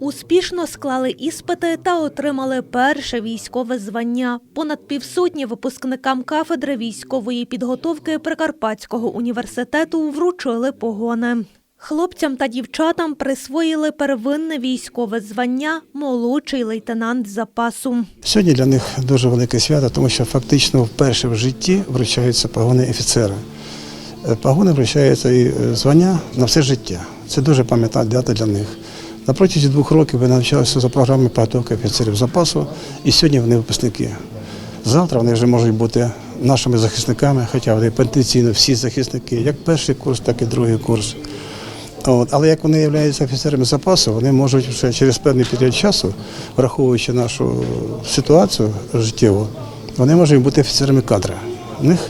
Успішно склали іспити та отримали перше військове звання. Понад півсотні випускникам кафедри військової підготовки Прикарпатського університету вручили погони. Хлопцям та дівчатам присвоїли первинне військове звання молодший лейтенант запасу. Сьогодні для них дуже велике свято, тому що фактично вперше в житті вручаються погони офіцера. Е, Погони вручаються і е, звання на все життя. Це дуже пам'ятна дата для них. На протязі двох років ви навчалися за програмою підготовки офіцерів запасу, і сьогодні вони випускники. Завтра вони вже можуть бути нашими захисниками, хоча вони потенційно всі захисники, як перший курс, так і другий курс. От, але як вони являються офіцерами запасу, вони можуть вже через певний період часу, враховуючи нашу ситуацію життєву, вони можуть бути офіцерами кадра. У них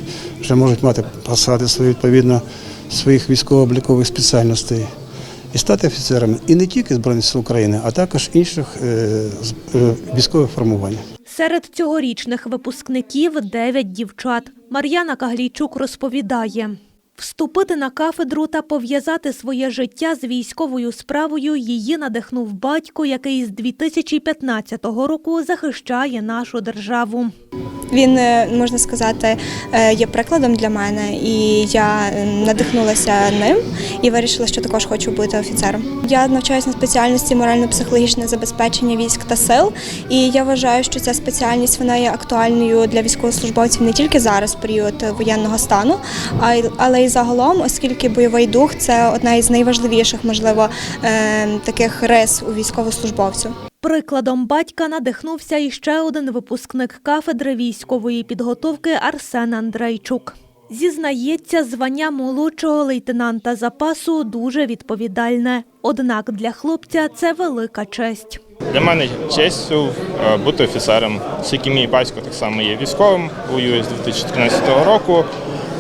вже можуть мати посади свої відповідно своїх військово-облікових спеціальностей і стати офіцерами і не тільки Збройних сил України, а також інших е, е, військових формувань. Серед цьогорічних випускників дев'ять дівчат. Мар'яна Каглійчук розповідає. Вступити на кафедру та пов'язати своє життя з військовою справою її надихнув батько, який з 2015 року захищає нашу державу. Він е, можна сказати е, є прикладом для мене, і я е, надихнулася ним і вирішила, що також хочу бути офіцером. Я навчаюся на спеціальності морально-психологічне забезпечення військ та сил, і я вважаю, що ця спеціальність вона є актуальною для військовослужбовців не тільки зараз, період воєнного стану, але й загалом, оскільки бойовий дух це одна із найважливіших, можливо, таких рис у військовослужбовців. Прикладом батька надихнувся іще один випускник кафедри військової підготовки Арсен Андрейчук. Зізнається, звання молодшого лейтенанта запасу дуже відповідальне. Однак для хлопця це велика честь. Для мене честю е, бути офіцером, оскільки мій батько так само є військовим, воює з 2014 року.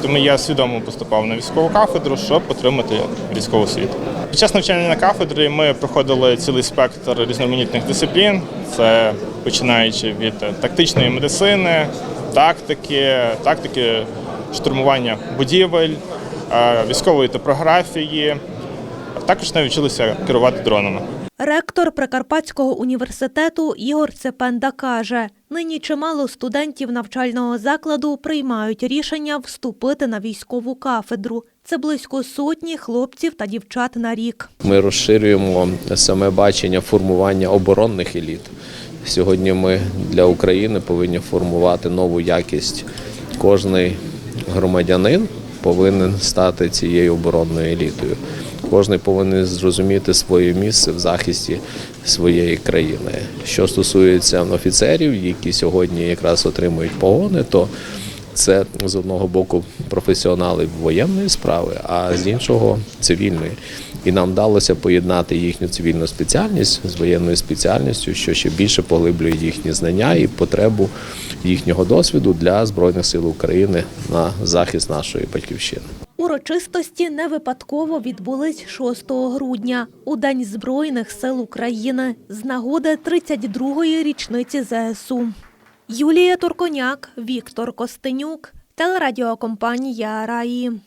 Тому я свідомо поступав на військову кафедру, щоб отримати військову освіту. Під час навчання на кафедрі ми проходили цілий спектр різноманітних дисциплін. Це починаючи від тактичної медицини, тактики, тактики штурмування будівель, е, військової топографії. Також навчилися керувати дронами. Ректор Прикарпатського університету Ігор Цепенда каже, нині чимало студентів навчального закладу приймають рішення вступити на військову кафедру. Це близько сотні хлопців та дівчат на рік. Ми розширюємо саме бачення формування оборонних еліт. Сьогодні ми для України повинні формувати нову якість. Кожний громадянин повинен стати цією оборонною елітою. Кожний повинен зрозуміти своє місце в захисті своєї країни. Що стосується офіцерів, які сьогодні якраз отримують погони, то це з одного боку професіонали воєнної справи, а з іншого цивільної. І нам вдалося поєднати їхню цивільну спеціальність з воєнною спеціальністю, що ще більше поглиблює їхні знання і потребу їхнього досвіду для збройних сил України на захист нашої батьківщини. Урочистості не випадково відбулись 6 грудня у День Збройних сил України з нагоди 32-ї річниці ЗСУ. Юлія Турконяк, Віктор Костенюк, телерадіокомпанія Раї.